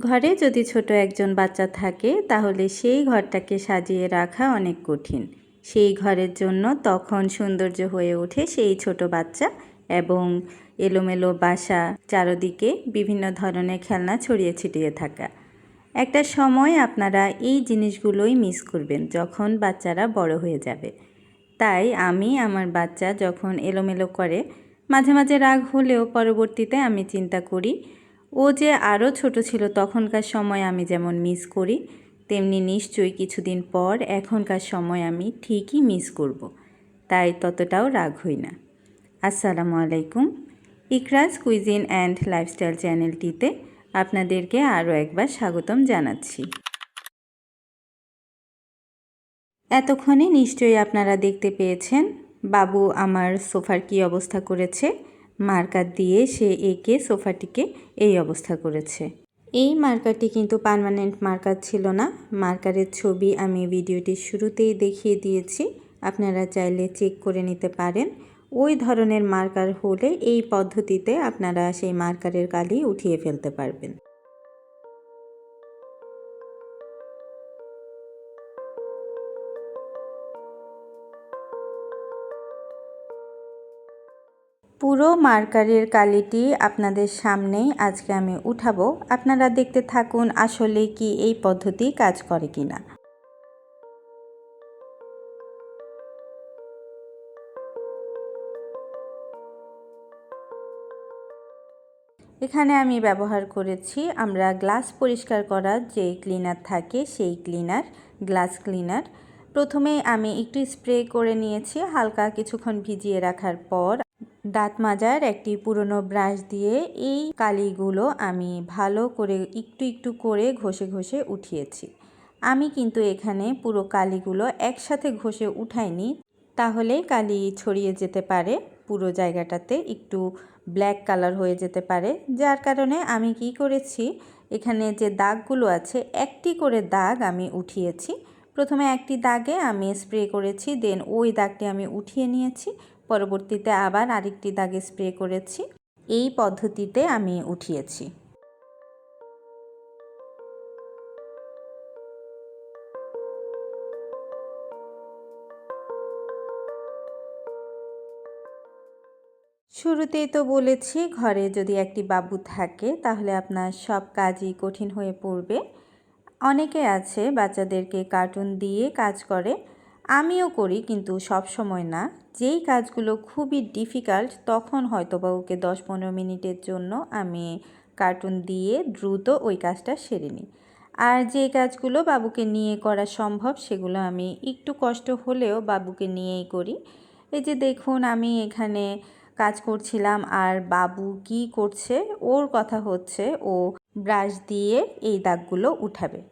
ঘরে যদি ছোট একজন বাচ্চা থাকে, তাহলে সেই ঘরটাকে সাজিয়ে রাখা অনেক কঠিন। সেই ঘরের জন্য তখন সৌন্দর্য হয়ে ওঠে সেই ছোট বাচ্চা এবং এলোমেলো বাসা চারদিকে বিভিন্ন ধরনের খেলনা ছড়িয়ে ছিটিয়ে থাকা। একটা সময় আপনারা এই জিনিসগুলোই মিস করবেন যখন বাচ্চারা বড় হয়ে যাবে। তাই আমি আমার বাচ্চা যখন এলোমেলো করে, মাঝে মাঝে রাগ হলেও পরবর্তীতে আমি চিন্তা করি ও যে আরও ছোট ছিল, তখনকার সময় আমি যেমন মিস করি, তেমনি নিশ্চয়ই কিছুদিন পর এখনকার সময় আমি ঠিকই মিস করব। তাই ততটাও রাগ হই না আসসালামু আলাইকুম ইকরাজ কুইজিন অ্যান্ড লাইফস্টাইল চ্যানেলটিতে আপনাদেরকে আরও একবার স্বাগতম জানাচ্ছি এতক্ষণে নিশ্চয়ই আপনারা দেখতে পেয়েছেন, বাবু আমার সোফার কি অবস্থা করেছে মার্কার দিয়ে সে এঁকে সোফাটিকে এই অবস্থা করেছে। এই মার্কারটি কিন্তু পারমানেন্ট মার্কার ছিল না। মার্কারের ছবি আমি ভিডিওটির শুরুতেই দেখিয়ে দিয়েছি। আপনারা চাইলে চেক করে নিতে পারেন। ওই ধরনের মার্কার হলে এই পদ্ধতিতে আপনারা সেই মার্কারের কালি উঠিয়ে ফেলতে পারবেন। পুরো মার্কারের কালিটি আপনাদের সামনেই আজকে আমি উঠাবো। আপনারা দেখতে থাকুন আসলে কি এই পদ্ধতি কাজ করে কিনা। এখানে আমি ব্যবহার করেছি আমরা গ্লাস পরিষ্কার করার যে ক্লিনার থাকে সেই ক্লিনার, গ্লাস ক্লিনার। প্রথমে আমি একটু স্প্রে করে নিয়েছি, হালকা কিছুক্ষণ ভিজিয়ে রাখার পর। দাঁত মাজার একটি পুরনো ব্রাশ দিয়ে এই কালিগুলো আমি ভালো করে একটু একটু করে ঘষে ঘষে উঠিয়েছি। আমি কিন্তু এখানে পুরো কালিগুলো একসাথে ঘষে উঠাইনি, তাহলে কালি ছড়িয়ে যেতে পারে, পুরো জায়গাটাতে একটু ব্ল্যাক কালার হয়ে যেতে পারে। যার কারণে আমি কি করেছি, এখানে যে দাগগুলো আছে, একটি করে দাগ আমি উঠিয়েছি। প্রথমে একটি দাগে আমি স্প্রে করেছি দেন ওই দাগটি আমি উঠিয়ে নিয়েছি, পরবর্তীতে আবার আরেকটি দাগে স্প্রে করেছি, এই পদ্ধতিতে আমি উঠিয়েছি। শুরুতেই তো বলেছি, ঘরে যদি একটি বাবু থাকে, তাহলে আপনার সব কাজই কঠিন হয়ে পড়বে। অনেকে আছে বাচ্চাদেরকে কার্টুন দিয়ে কাজ করে, আমিও করি কিন্তু সব সময় না। যেই কাজগুলো খুবই ডিফিকাল্ট, তখন হয়তো বা ওকে দশ পনেরো মিনিটের জন্য আমি কার্টুন দিয়ে দ্রুত ওই কাজটা সেরে নিই। আর যে কাজগুলো বাবুকে নিয়ে করা সম্ভব, সেগুলো আমি একটু কষ্ট হলেও বাবুকে নিয়েই করি। এই যে দেখুন, আমি এখানে কাজ করছিলাম আর বাবু কি করছে? ওর কথা হচ্ছে, ও ব্রাশ দিয়ে এই দাগগুলো উঠাবে।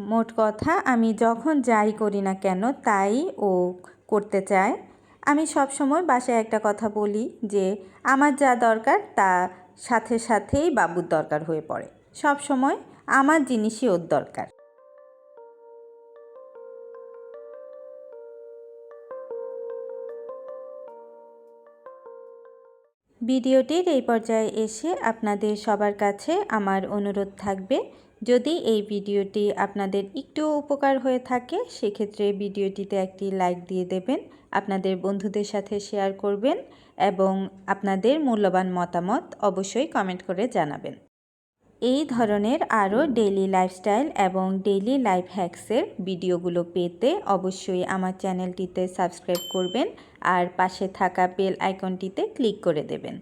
মোট কথা, আমি যখন যাই করি না কেন, তাই ও করতে চায়। আমি সব সময় বাসায় একটা কথা বলি যে, আমার যা দরকার, তা সাথে সাথেই বাবুর দরকার হয়ে পড়ে। সব সময় আমার জিনিসই ওর দরকার। ভিডিওটির এই পর্যায়ে এসে আপনাদের সবার কাছে আমার অনুরোধ থাকবে, যদি এই ভিডিওটি আপনাদের একটু উপকার হয়ে থাকে, সেক্ষেত্রে ভিডিওটিতে একটি লাইক দিয়ে দেবেন, আপনাদের বন্ধুদের সাথে শেয়ার করবেন এবং আপনাদের মূল্যবান মতামত অবশ্যই কমেন্ট করে জানাবেন। এই ধরনের আরও ডেইলি লাইফস্টাইল এবং ডেইলি লাইফ হ্যাক্সের ভিডিওগুলো পেতে অবশ্যই আমার চ্যানেলটিতে সাবস্ক্রাইব করবেন আর পাশে থাকা বেল আইকনটিতে ক্লিক করে দেবেন।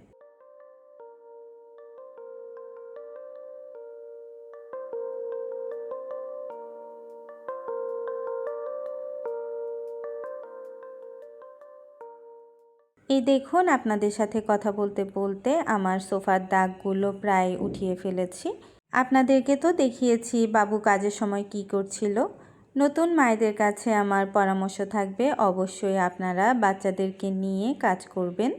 এই দেখুন আপনাদের সাথে কথা বলতে বলতে আমার সোফার দাগগুলো প্রায় উঠিয়ে ফেলেছি। আপনাদেরকে তো দেখিয়েছি বাবু কাজের সময় কি করছিল। নতুন মায়েদের কাছে আমার পরামর্শ থাকবে, অবশ্যই আপনারা বাচ্চাদেরকে নিয়ে কাজ করবেন।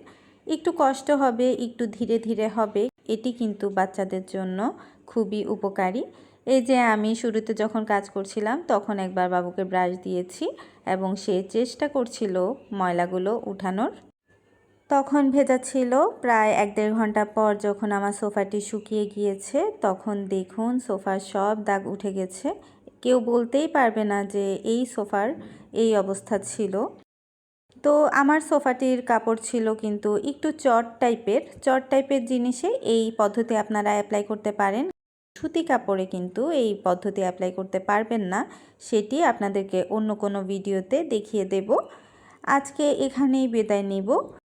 একটু কষ্ট হবে, একটু ধীরে ধীরে হবে, এটি কিন্তু বাচ্চাদের জন্য খুবই উপকারী। এই যে আমি শুরুতে যখন কাজ করছিলাম, তখন একবার বাবুকে ব্রাশ দিয়েছি এবং সে চেষ্টা করছিল ময়লাগুলো উঠানোর। তখন ভেজা ছিল। প্রায় এক দেড় ঘণ্টা পর যখন আমার সোফাটি শুকিয়ে গিয়েছে, তখন দেখুন সোফার সব দাগ উঠে গেছে। কেউ বলতেই পারবে না যে এই সোফার এই অবস্থা ছিল। তো আমার সোফাটির কাপড় ছিল কিন্তু একটু চট টাইপের। চট টাইপের জিনিসে এই পদ্ধতি আপনারা অ্যাপ্লাই করতে পারেন। সুতি কাপড়ে কিন্তু এই পদ্ধতি অ্যাপ্লাই করতে পারবেন না। সেটি আপনাদেরকে অন্য কোনো ভিডিওতে দেখিয়ে দেব। আজকে এখানেই বিদায় নিব।